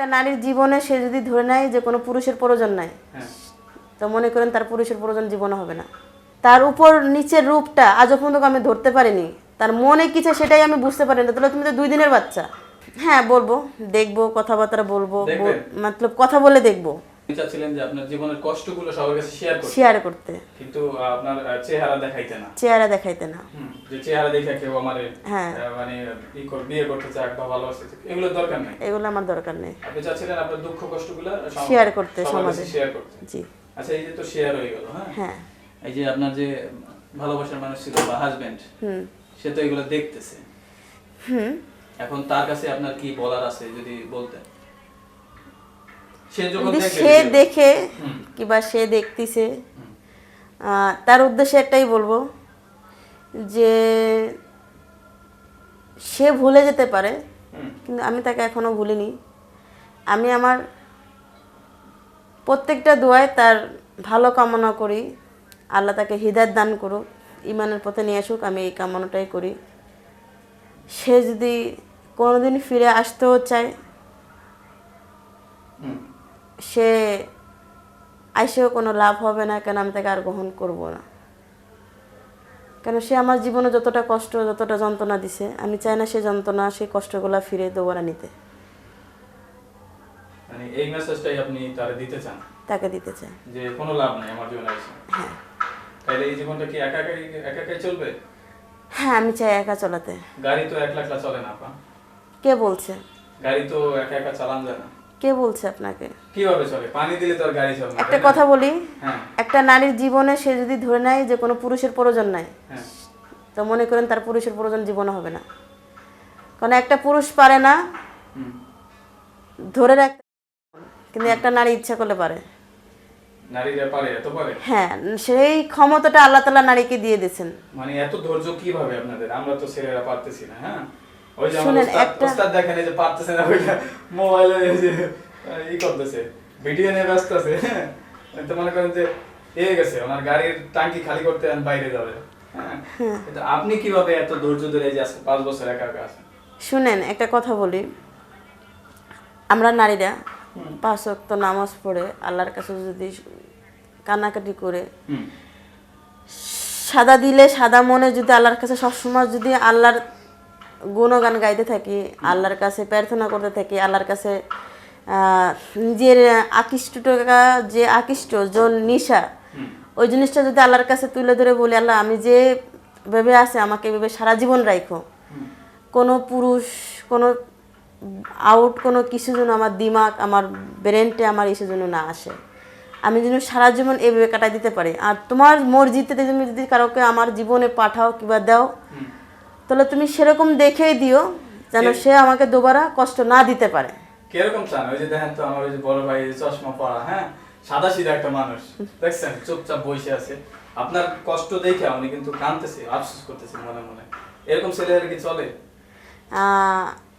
একটা নারীর জীবনে সে যদি ধরে নেয় যে কোনো পুরুষের প্রয়োজন নাই হ্যাঁ। তো মনে করেন তার পুরুষের প্রয়োজন জীবনে হবে না। তার উপর নিচের রূপটা আজও পর্যন্ত আমি ধরতে পারিনি। তার মনে কি চায় সেটাই আমি বুঝতে পারিনি। তাহলে তুমি তো দুই দিনের বাচ্চা। হ্যাঁ বলব দেখব কথাবার্তা বলব? মতলব কথা বলে দেখব। চাচ্ছিলেন যে আপনার জীবনের কষ্টগুলো সবার কাছে শেয়ার করতে। শেয়ার করতে। কিন্তু আপনার চেহারা দেখাইতে না। চেহারা দেখাইতে না। যে চেহারা দেখে কেউ আমার হ্যাঁ। মানে ই কর- বিয়ে করতে চাক বা ভালোবাসতে চাক এগুলো দরকার নেই। এগুলো আমার দরকার নেই। আপনি চাচ্ছিলেন আপনার দুঃখ কষ্টগুলো শেয়ার করতে সমাজে। শেয়ার করতে। জি। আচ্ছা এই যে তো শেয়ার হয়ে গেল হ্যাঁ? হ্যাঁ। এই যে আপনার যে ভালোবাসার মানুষ ছিল বা হাজবেন্ড হুম। সে তো এগুলো দেখতেছে। হুম। এখন তার কাছে আপনার কি বলার আছে যদি বলতেন? যদি সে দেখে। কিংবা সে দেখতেছে তার উদ্দেশ্যে একটাই বলব যে সে ভুলে যেতে পারে কিন্তু আমি তাকে এখনও ভুলিনি আমি আমার প্রত্যেকটা দোয়ায় তার ভালো কামনা করি আল্লাহ তাকে হৃদয় দান করুক ইমানের পথে নিয়ে আসুক আমি এই কামনাটাই করি সে যদি কোনোদিন ফিরে আসতেও চায়। সে আইসেও কোনো লাভ হবে না কেন আমি তাকে আর গ্রহণ করব না। কেন সে আমার জীবনে যতটা কষ্ট যতটা যন্ত্রণা দিছে আমি চাই না সে যন্ত্রণা সেই কষ্টগুলো ফিরে দোবারা নিতে। মানে এই মেসেজটাই আপনি তারা দিতে চান? তাকে দিতে চাই। যে কোনো লাভ নাই আমার জীবনে হ্যাঁ। তাহলে এই জীবনটা কি একা একা একাই চলবে? হ্যাঁ আমি চাই একা চলাতে। গাড়ি তো এক লাখলা চলে না পা কে বলছে? গাড়ি তো একা একা চালান যায় না। কে বলছে আপনাকে? কীভাবে চলে? পানি দিলে তো আর গাড়ি চলে একটা কথা বলি হ্যাঁ। একটা নারীর জীবনে সে যদি ধরে নেয় যে কোনো পুরুষের প্রয়োজন নাই হ্যাঁ। তো মনে করেন তার পুরুষের প্রয়োজন জীবনে হবে না। কারণ একটা পুরুষ পারে না ধরে রাখতে কিন্তু একটা নারী ইচ্ছা করলে পারে। নারীরা পারে এত পারে? হ্যাঁ সেই ক্ষমতাটা আল্লাহ তালা নারীকে দিয়ে দিয়েছেন। মানে এত ধৈর্য কীভাবে আপনাদের? আমরা তো ছেলেরা পারতেছি না হ্যাঁ? ওই যে আমার শুনেন, একটা- দেখেন এই যে পারতেছে না ওইটা মোবাইলে এই যে ই করতেছে ভিডিও নিয়ে ব্যস্ত আছে। হ্যাঁ তো মনে করেন যে এ গেছে ওনার গাড়ির টাঙ্কি খালি করতে বাইরে যাবে। হ্যাঁ কিন্তু আপনি কীভাবে এত ধৈর্য ধরে এই যে আজকে পাঁচ বছর একা একা আছেন? শুনেন একটা কথা বলি। আমরা নারীরা পাঁচ ওয়াক্ত নামাজ পড়ে আল্লাহর কাছে যদি কান্নাকাটি করে সাদা দিলে সাদা মনে যদি আল্লাহর কাছে সবসময় যদি আল্লাহর গুণগান গাইতে থাকি, আল্লাহর কাছে প্রার্থনা করতে থাকি, আল্লাহর কাছে নিজের আকৃষ্টটা, যে আকৃষ্ট, যে নিশা, ওই জিনিসটা যদি আল্লাহর কাছে তুলে ধরে বলি, আল্লাহ, আমি যে ভেবে আছে, আমাকে ভেবে সারা জীবন রাখো কোনো পুরুষ, কোনো আউট কোনো কিছু যেন আমার দিমাগ, আমার ব্রেনটে আমার ইসে যেন না আসে। আমি যেন সারা জীবন এভাবে কাটাই দিতে পারি। আর তোমার মর্জিতে তুমি যদি কারোকে আমার জীবনে পাঠাও কিংবা দাও তাহলে তুমি সেরকম দেখেই দিও যেন সে আমাকে দুবারা কষ্ট না দিতে পারে। কীরকম চান? ওই যে দেখেন তো আমার ওই যে বড় ভাই চশমা পরা হ্যাঁ? সাদা সিধা একটা মানুষ। দেখছেন? চুপচাপ বসে আছে। আপনার কষ্ট দেখে উনি কিন্তু কাঁদতেছে আফসোস করতেছে মনে মনে। এরকম ছেলেদের কি চলে?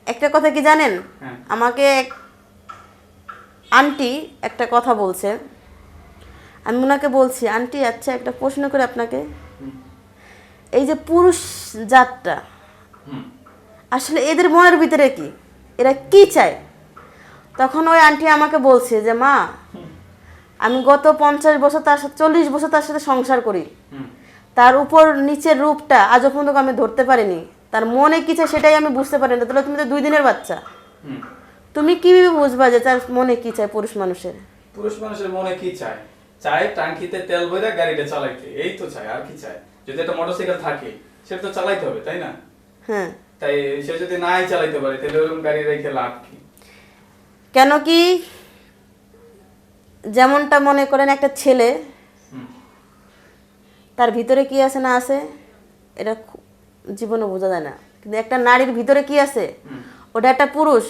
একটা কথা কি জানেন? হ্যাঁ। আমাকে এক আন্টি একটা কথা বলছে। আমি ওনাকে বলছি আন্টি আচ্ছা একটা প্রশ্ন করে আপনাকে। এই যে পুরুষ জাতটা আসলে এদের মনের ভিতরে কি? এরা কি চায়? তখন ওই আন্টি আমাকে বলছে যে মা আমি গত পঞ্চাশ বছর তার সাথে চল্লিশ বছর তার সাথে সংসার করি। তার উপর নিচের রূপটা আজও পর্যন্ত আমি ধরতে পারিনি। তার মনে কি চায় সেটাই আমি বুঝতে পারি না। তাহলে তুমি তো দুই দিনের বাচ্চা। তুমি কীভাবে বুঝবা যে তার মনে কি চায় পুরুষ মানুষের? পুরুষ মানুষের মনে কি চায়? চায় টাঙ্কিতে তেল ভরে গাড়িটা চালাইতে। এই তো চায় আর কি চায়? যদি একটা মোটরসাইকেল থাকে সেটা তো চালাইতে হবে তাই না? হ্যাঁ। তাই সে যদি নাই চালাইতে পারে তাহলে ওরকম গাড়ি রেখে লাভ কি? কেন কি যেমনটা মনে করেন একটা ছেলে তার ভিতরে কি আছে না আছে এটা জীবনে বোঝা যায় না। কিন্তু একটা নারীর ভিতরে কি আছে ওটা একটা পুরুষ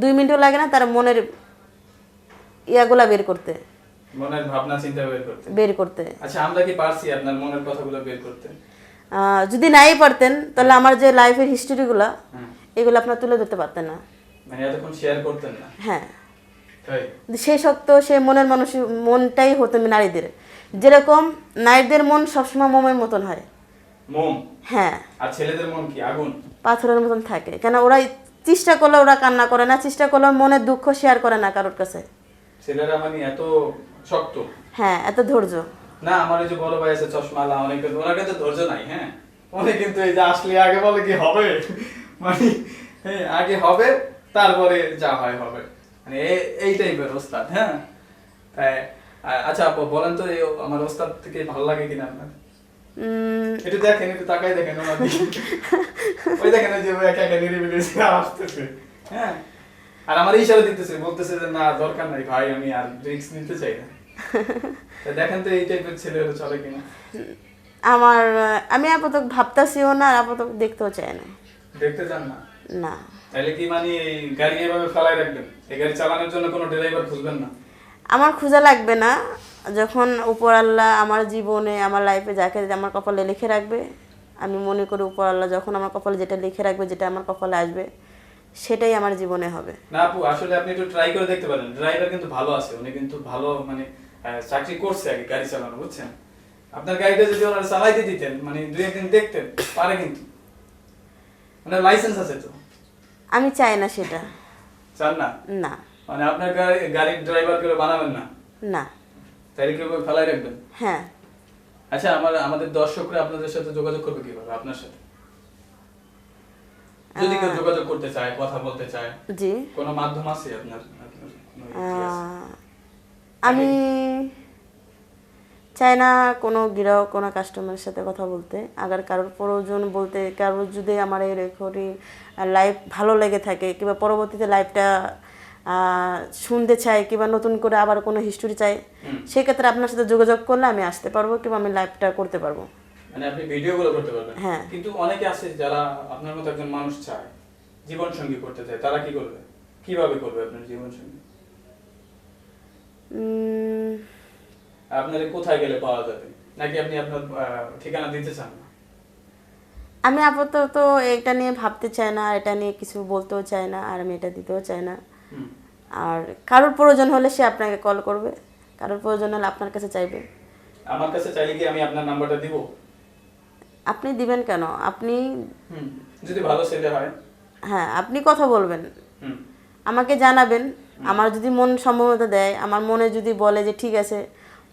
দুই মিনিটও লাগে না তার মনের ইয়াগুলা বের করতে। মনের ভাবনা চিন্তা বের করতে। বের করতে। আচ্ছা আমরা কি পারছি আপনার মনের কথাগুলো বের করতে? যদি নাই পারতেন তাহলে আমার যে লাইফের হিস্টোরিগুলো। এগুলো আপনার তুলে ধরতে পারতেন না। মানে এতক্ষণ শেয়ার করতেন না? হ্যাঁ। সেই শক্ত সেই মনের মানুষ মনটাই হতো নারীদের। যেরকম নারীদের মন সবসময় মোমের মতন হয়। মোম? হ্যাঁ। আর ছেলেদের মন কি? আগুন? পাথরের মতন থাকে। কেন ওরা চেষ্টা করলে ওরা কান্না করে না চেষ্টা করলে মনের দুঃখ শেয়ার করে না কারোর কাছে। ছেলেরা মানে এত শক্ত। হ্যাঁ এত ধৈর্য। না আমার ওই যে বড় ভাই আছে চশমালা অনেক ওনার কিন্তু ধৈর্য নাই হ্যাঁ? উনি কিন্তু এই যে আসলে আগে বলে কি হবে? মানে হ্যাঁ, আগে হবে তারপরে যা হয় হবে। মানে এই টাইপের ওস্তাদ হ্যাঁ? তাই, আচ্ছা আপু বলেন তো এই আমার ওস্তাদ থেকে ভালো লাগে কিনা আপনার? একটু দেখেন একটু তাকাই দেখেন ওনার দিকে। ওই দেখেন যে একা একা নিরিবিলি আসতেছে হ্যাঁ? আর আমার ইশারা দিতেছে বলতেছে যে না দরকার নাই ভাই আমি আর রিস্ক নিতে চাই না। দেখেন তো এই টাইপের ছেলে হলে চলে কিনা। আমার আমি আপাতত ভাবতেছিও না আর আপাতত দেখতেও চাই না। দেখতে চান না? না। তাহলে কি মানে এই গাড়ি এভাবে ফেলাই রাখবেন? এই গাড়ি চালানোর জন্য কোনো ড্রাইভার খুঁজবেন না? আমার খোঁজা লাগবে না। যখন উপর আল্লাহ আমার জীবনে আমার লাইফে যাকে আমার কপালে লিখে রাখবে আমি মনে করি উপর আল্লাহ যখন আমার কপালে যেটা লিখে রাখবে যেটা আমার কপালে আসবে সেটাই আমার জীবনে হবে। না আপু আসলে আপনি একটু ট্রাই করে দেখতে পারেন। ড্রাইভার কিন্তু ভালো আছে উনি কিন্তু ভালো মানে চাকরি করছে আগে গাড়ি চালানো বুঝছেন? আপনার গাড়িটা যদি ওনারা চালাইতে দিতেন মানে দুই একদিন দেখতেন পারে কিন্তু। ওনার লাইসেন্স আছে তো। আমি চাই না সেটা। চান না? না। মানে আপনার গাড়ি গাড়ির ড্রাইভার করে বানাবেন না? না। তাহলে কি ফেলাই রাখবেন? হ্যাঁ। আচ্ছা আমার আমাদের দর্শকরা আপনাদের সাথে যোগাযোগ করবে কীভাবে? আপনার সাথে? যদি কেউ যোগাযোগ করতে চায় কথা বলতে চায় জি। কোনো মাধ্যম আছে আপনার আমি চাই না কোনো গ্রাহক কোনো কাস্টমারের সাথে কথা বলতে। আগার কারোর প্রয়োজন বলতে কারোর যদি আমার এই রেকর্ডিং লাইভ ভালো লেগে থাকে কিংবা পরবর্তীতে লাইভটা শুনতে চাই কিংবা নতুন করে আবার কোনো হিস্টোরি চাই সেক্ষেত্রে আপনার সাথে যোগাযোগ করলে আমি আসতে পারব কিংবা আমি লাইভটা করতে পারব। মানে আপনি করতে পারবেন। হ্যাঁ। কিন্তু অনেকে আছে যারা আপনার মতো একজন মানুষ চায় জীবন সঙ্গী করতে চায় তারা কি করবে? কীভাবে করবে আপনার জীবন সঙ্গী কোথায় গেলে পাওয়া যাবে? নাকি আপনি আপনার ঠিকানা দিতে চান না? আমি আপাতত এটা নিয়ে ভাবতে চাই না আর এটা নিয়ে কিছু বলতেও চাই না আর আমি এটা দিতেও চাই না। আর কারোর প্রয়োজন হলে সে আপনাকে কল করবে কারোর প্রয়োজন হলে আপনার কাছে চাইবে। আমার কাছে চাইলে কি আমি আপনার নাম্বারটা দিব? আপনি দিবেন কেন? আপনি যদি ভালো ছেলে হয়। হ্যাঁ আপনি কথা বলবেন। আমাকে জানাবেন আমার যদি মন সম্ভবত দেয় আমার মনে যদি বলে যে ঠিক আছে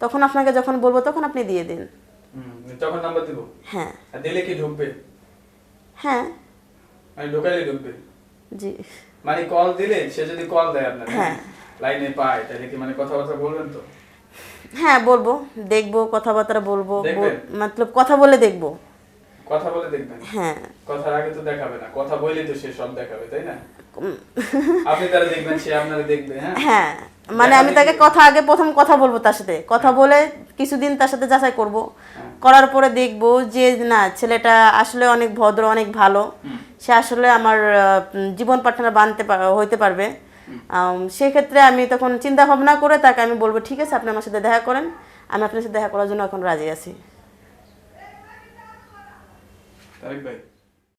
তখন আপনাকে যখন বলব তখন আপনি দিয়ে দিন। তখন নাম্বার দিব? হ্যাঁ। আর দিলে কি ঢুকবে? হ্যাঁ। মানে ঢুকাইলে ঢুকবে? জি। মানে কল দিলে সে যদি কল দেয় আপনার হ্যাঁ। লাইনে পায় তাহলে কি মানে কথাবার্তা বলবেন তো? হ্যাঁ বলব। দেখব কথাবার্তা বলব মতলব কথা বলে দেখব। কথা বলে দেখবেন। হ্যাঁ। কথার আগে তো দেখাবে না কথা বললে তো সে সব দেখাবে তাই না? আপনি তারা দেখবেন সে আপনারা দেখবে হ্যাঁ? হ্যাঁ মানে আমি তাকে কথা আগে প্রথম কথা বলব তার সাথে। কথা বলে কিছুদিন তার সাথে যাচাই করব। হ্যাঁ। করার পরে দেখব যে না ছেলেটা আসলে অনেক ভদ্র অনেক ভালো। সে আসলে আমার জীবন পার্টনার বানতে হইতে পারবে। সেক্ষেত্রে আমি তখন চিন্তা ভাবনা করে তাকে আমি বলব ঠিক আছে আপনি আমার সাথে দেখা করেন। আমি আপনার সাথে দেখা করার জন্য এখন রাজি আছি। তারেক ভাই